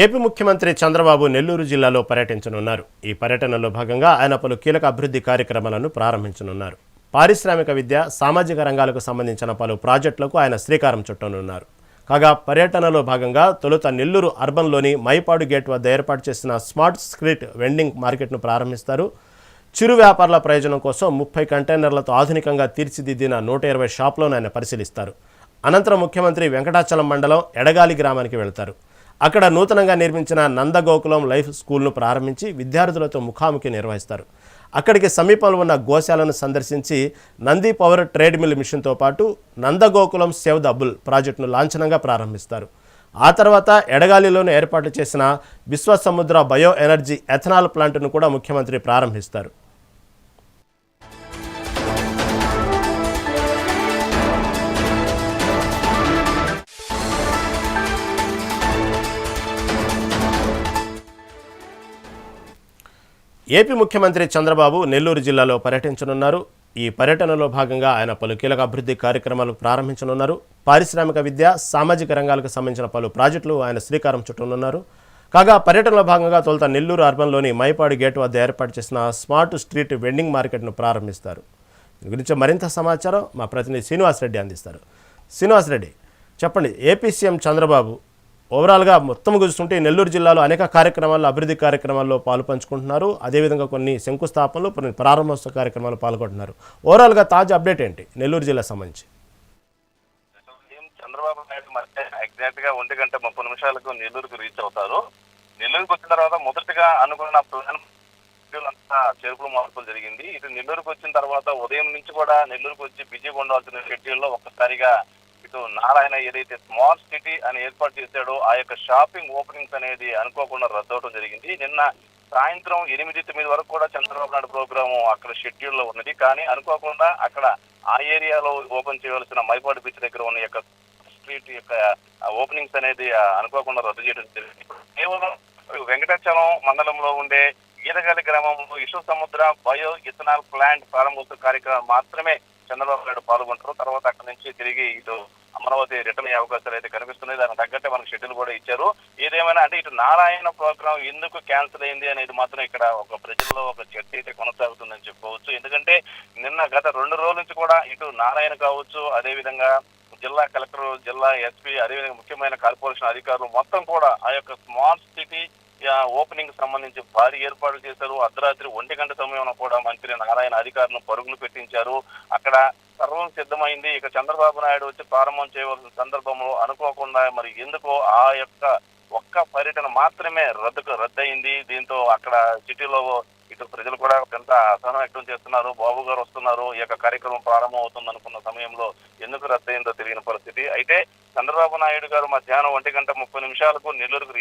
AP ముఖ్యమంత్రి చంద్రబాబు నెల్లూరు జిల్లాలో పర్యటించనున్నారు. ఈ పర్యటనలో భాగంగా ఆయన పలు కీలక అభివృద్ధి కార్యక్రమాలను ప్రారంభించనున్నారు. పారిశ్రామిక విద్య సామాజిక రంగాలకు సంబంధించిన పలు ప్రాజెక్టులకు ఆయన శ్రీకారం చుట్టనున్నారు. కాగా పర్యటనలో భాగంగా తొలుత నెల్లూరు అర్బన్లోని మైపాడు గేట్ వద్ద ఏర్పాటు చేసిన స్మార్ట్ స్ట్రీట్ వెండింగ్ మార్కెట్ను ప్రారంభిస్తారు. చిరు వ్యాపారుల ప్రయోజనం కోసం ముప్పై కంటైనర్లతో ఆధునికంగా తీర్చిదిద్దిన నూట ఇరవై షాపులను ఆయన పరిశీలిస్తారు. అనంతరం ముఖ్యమంత్రి వెంకటాచలం మండలం ఎడగాలి గ్రామానికి వెళ్తారు. అక్కడ నూతనంగా నిర్మించిన నందగోకులం లైఫ్ స్కూల్ను ప్రారంభించి విద్యార్థులతో ముఖాముఖి నిర్వహిస్తారు. అక్కడికి సమీపంలో ఉన్న గోశాలను సందర్శించి నంది పవర్ ట్రేడ్ మిల్ మిషన్తో పాటు నందగోకులం సేవ్ ద బుల్ ప్రాజెక్టును లాంఛనంగా ప్రారంభిస్తారు. ఆ తర్వాత ఎడగాలిలోనే ఏర్పాటు చేసిన విశ్వసముద్ర బయో ఎనర్జీ ఎథనాల్ ప్లాంట్ను కూడా ముఖ్యమంత్రి ప్రారంభిస్తారు. ఏపీ ముఖ్యమంత్రి చంద్రబాబు నెల్లూరు జిల్లాలో పర్యటించనున్నారు. ఈ పర్యటనలో భాగంగా ఆయన పలు కీలక అభివృద్ధి కార్యక్రమాలు ప్రారంభించనున్నారు. పారిశ్రామిక విద్య సామాజిక రంగాలకు సంబంధించిన పలు ప్రాజెక్టులు ఆయన శ్రీకారం చుట్టనున్నారు. కాగా పర్యటనలో భాగంగా తొలుత నెల్లూరు అర్బన్లోని మైపాడు గేట్ వద్ద ఏర్పాటు చేసిన స్మార్ట్ స్ట్రీట్ వెండింగ్ మార్కెట్ను ప్రారంభిస్తారు. దీని గురించి మరింత సమాచారం మా ప్రతినిధి శ్రీనివాసరెడ్డి అందిస్తారు. శ్రీనివాసరెడ్డి చెప్పండి ఏపీ సీఎం చంద్రబాబు ఓవరాల్గా మొత్తం చూస్తుంటే నెల్లూరు జిల్లాలో అనేక కార్యక్రమాల్లో అభివృద్ధి కార్యక్రమాల్లో పాలు పంచుకుంటున్నారు. అదేవిధంగా కొన్ని శంకుస్థాపనలు కొన్ని ప్రారంభోత్సవ కార్యక్రమాలు పాల్గొంటున్నారు. ఓవరాల్గా తాజా అప్డేట్ ఏంటి నెల్లూరు జిల్లా సంబంధించి? చంద్రబాబు నాయుడు మధ్య ఎగ్జాక్ట్గా ఒంటి గంట ముప్పై నిమిషాలకు నెల్లూరుకు రీచ్ అవుతారు. నెల్లూరుకు వచ్చిన తర్వాత మొదటగా అనుకున్న ప్లాన్ అంతా చేరుకులు మార్పులు జరిగింది. ఇటు నెల్లూరుకు వచ్చిన తర్వాత ఉదయం నుంచి కూడా నెల్లూరుకు వచ్చి బిజీగా ఉండాల్సిన షెడ్యూల్లో ఒక్కసారిగా ఇటు నారాయణ ఏదైతే స్మార్ట్ సిటీ అని ఏర్పాటు చేశాడో ఆ యొక్క షాపింగ్ ఓపెనింగ్స్ అనేది అనుకోకుండా రద్దవడం జరిగింది. నిన్న సాయంత్రం ఎనిమిది తొమ్మిది వరకు కూడా చంద్రబాబు నాయుడు ప్రోగ్రాము అక్కడ షెడ్యూల్లో ఉన్నది. కానీ అనుకోకుండా అక్కడ ఆ ఏరియాలో ఓపెన్ చేయవలసిన మైపాడు బీచ్ దగ్గర ఉన్న యొక్క స్ట్రీట్ యొక్క ఓపెనింగ్స్ అనేది అనుకోకుండా రద్దు చేయడం జరిగింది. కేవలం వెంకటాచలం మండలంలో ఉండే ఈదగాలి గ్రామంలో ఇసు సముద్ర బయో ఇథనాల్ ప్లాంట్ ప్రారంభోత్సవ కార్యక్రమం మాత్రమే చంద్రబాబు నాయుడు పాల్గొంటారు. తర్వాత అక్కడి నుంచి తిరిగి ఇటు అమరావతి రిటర్న్ అయ్యే అవకాశాలు అయితే కనిపిస్తున్నాయి. దానికి తగ్గట్టే మనకు షెడ్యూల్ కూడా ఇచ్చారు. ఏదేమైనా అంటే ఇటు నారాయణ ప్రోగ్రామ్ ఎందుకు క్యాన్సిల్ అయింది అనేది మాత్రం ఇక్కడ ఒక ప్రజల్లో ఒక చర్చ అయితే కొనసాగుతుందని చెప్పుకోవచ్చు. ఎందుకంటే నిన్న గత రెండు రోజుల నుంచి కూడా ఇటు నారాయణ కావచ్చు అదేవిధంగా జిల్లా కలెక్టర్ జిల్లా ఎస్పీ అదేవిధంగా ముఖ్యమైన కార్పొరేషన్ అధికారులు మొత్తం కూడా ఆ యొక్క స్మార్ట్ సిటీ ఓపెనింగ్ సంబంధించి భారీ ఏర్పాట్లు చేశారు. అర్ధరాత్రి ఒంటి గంట సమయంలో కూడా మంత్రి నారాయణ అధికారులను పరుగులు పెట్టించారు. అక్కడ సర్వం సిద్ధమైంది. ఇక చంద్రబాబు నాయుడు వచ్చి ప్రారంభం చేయవలసిన సందర్భంలో అనుకోకుండా మరి ఎందుకో ఆ యొక్క ఒక్క పర్యటన మాత్రమే రద్దుకు రద్దయింది. దీంతో అక్కడ సిటీలో ఇటు ప్రజలు కూడా కొంత అసహనం వ్యక్తం చేస్తున్నారు. బాబు గారు వస్తున్నారు. ఈ యొక్క కార్యక్రమం ప్రారంభం అవుతుంది అనుకున్న సమయంలో ఎందుకు రద్దయిందో తెలియని పరిస్థితి. అయితే చంద్రబాబు నాయుడు గారు మధ్యాహ్నం ఒంటి గంట ముప్పై నిమిషాలకు నెల్లూరుకు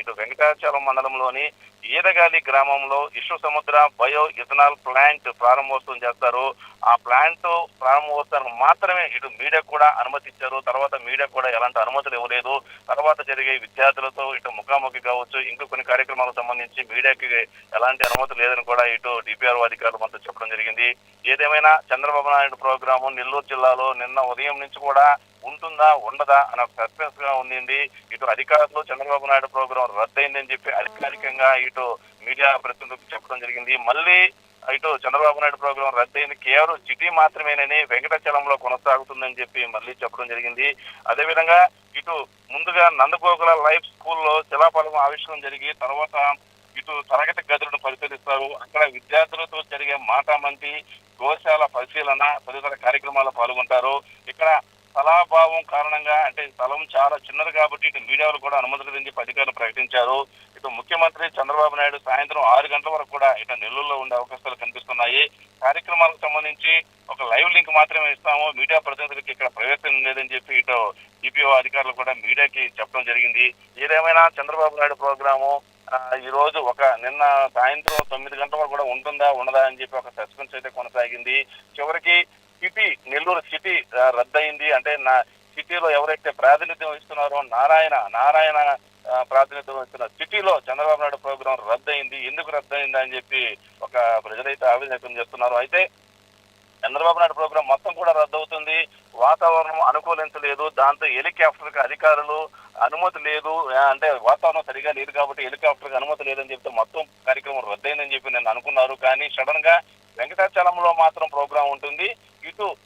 ఇటు వెంకటాచలం మండలంలోని ఈదగాలి గ్రామంలో ఇష్యూ సముద్ర బయో ఇథనాల్ ప్లాంట్ ప్రారంభోత్సవం చేస్తారు. ఆ ప్లాంట్ ప్రారంభోత్సవానికి మాత్రమే ఇటు మీడియా కూడా అనుమతి ఇచ్చారు తర్వాత మీడియా కూడా ఎలాంటి అనుమతులు ఇవ్వలేదు. తర్వాత జరిగే విద్యార్థులతో ఇటు ముఖాముఖి కావచ్చు. ఇంకా కొన్ని కార్యక్రమాలకు సంబంధించి మీడియాకి ఎలాంటి అనుమతి లేదని కూడా ఇటు డిపిఆర్ఓ అధికారులు మనతో చెప్పడం జరిగింది. ఏదేమైనా చంద్రబాబు నాయుడు ప్రోగ్రాము నెల్లూరు జిల్లాలో నిన్న ఉదయం నుంచి కూడా ఉంటుందా ఉండదా అని ఒక సస్పెన్స్గా ఉండింది. ఇటు అధికారులు చంద్రబాబు నాయుడు ప్రోగ్రాం రద్దయిందని చెప్పి అధికారికంగా ఇటు మీడియా ప్రతినిధులకు చెప్పడం జరిగింది. మళ్ళీ ఇటు చంద్రబాబు నాయుడు ప్రోగ్రాం రద్దయింది. కేవలం సిటీ మాత్రమేనని వెంకటాచలంలో కొనసాగుతుందని చెప్పి మళ్ళీ చెప్పడం జరిగింది. అదేవిధంగా ఇటు ముందుగా నందగోకుల లైఫ్ స్కూల్లో శిలాఫలం ఆవిష్కరణ జరిగి తర్వాత ఇటు తరగతి గదులను పరిశీలిస్తారు. అక్కడ విద్యార్థులతో జరిగే మాటామంతి గోశాల పరిశీలన తదితర కార్యక్రమాల్లో పాల్గొంటారు. ఇక్కడ స్థలాభావం కారణంగా అంటే స్థలం చాలా చిన్నది కాబట్టి ఇటు మీడియాలో కూడా అనుమతులు చెప్పి అధికారులు ప్రకటించారు. ఇటు ముఖ్యమంత్రి చంద్రబాబు నాయుడు సాయంత్రం ఆరు గంటల వరకు కూడా ఇటు నెల్లూరులో ఉండే అవకాశాలు కనిపిస్తున్నాయి. కార్యక్రమాలకు సంబంధించి ఒక లైవ్ లింక్ మాత్రమే ఇస్తాము. మీడియా ప్రతినిధులకి ఇక్కడ ప్రవేశం లేదని చెప్పి ఇటు డిపిఓ అధికారులు కూడా మీడియాకి చెప్పడం జరిగింది. ఏదేమైనా చంద్రబాబు నాయుడు ప్రోగ్రాము ఈ రోజు ఒక నిన్న సాయంత్రం తొమ్మిది గంటల వరకు కూడా ఉంటుందా ఉండదా అని చెప్పి ఒక సస్పెన్స్ అయితే కొనసాగింది. చివరికి సిటీ నెల్లూరు సిటీ రద్దయింది. అంటే నా సిటీలో ఎవరైతే ప్రాతినిధ్యం వహిస్తున్నారో నారాయణ నారాయణ ప్రాతినిధ్యం వహిస్తున్న సిటీలో చంద్రబాబు నాయుడు ప్రోగ్రాం రద్దయింది. ఎందుకు రద్దయింది అని చెప్పి ఒక ప్రజలైతే ఆవేదన వ్యక్తం చేస్తున్నారు అయితే చంద్రబాబు నాయుడు ప్రోగ్రాం మొత్తం కూడా రద్దవుతుంది. వాతావరణం అనుకూలించలేదు. దాంతో హెలికాప్టర్కి అధికారులు అనుమతి లేదు. అంటే వాతావరణం సరిగా లేదు కాబట్టి హెలికాప్టర్కి అనుమతి లేదని చెప్తే మొత్తం కార్యక్రమం రద్దయిందని చెప్పి నేను అనుకున్నారు. కానీ సడన్గా వెంకటాచలంలో మాత్రం ప్రోగ్రాం ఉంటుంది.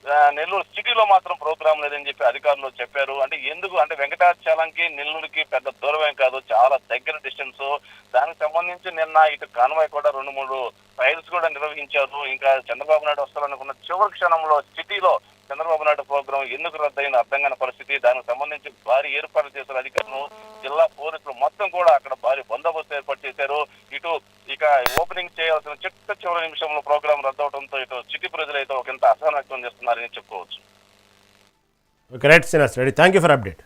నెల్లూరు సిటీలో మాత్రం ప్రోగ్రాం లేదని చెప్పి అధికారులు చెప్పారు. అంటే ఎందుకు? అంటే వెంకటాచలంకి నెల్లూరుకి పెద్ద దూరమేం కాదు. చాలా దగ్గర డిస్టెన్స్ దానికి సంబంధించి నిన్న ఇటు కాన్వాయ్ కూడా రెండు మూడు ఫైల్స్ కూడా నిర్వహించారు. ఇంకా చంద్రబాబు నాయుడు వస్తారనుకున్న చివరి క్షణంలో సిటీలో చంద్రబాబు నాయుడు ప్రోగ్రాం ఎందుకు రద్దయిన అర్థం కాని పరిస్థితి? దానికి సంబంధించి భారీ ఏర్పాట్లు చేశారు అధికారులు. జిల్లా పోలీసులు మొత్తం కూడా అక్కడ భారీ బందోబస్తు ఏర్పాటు చేశారు. ఇటు ఇక ఓపెనింగ్ చేయాల్సిన చిట్ట చివరి నిమిషంలో ప్రోగ్రాం రద్దవడంతో ఇటు సిటీ ప్రజలు అయితే ఒక ఇంత అసహనం వ్యక్తం చేస్తున్నారని చెప్పుకోవచ్చు. Great Srinivas ready thank you for update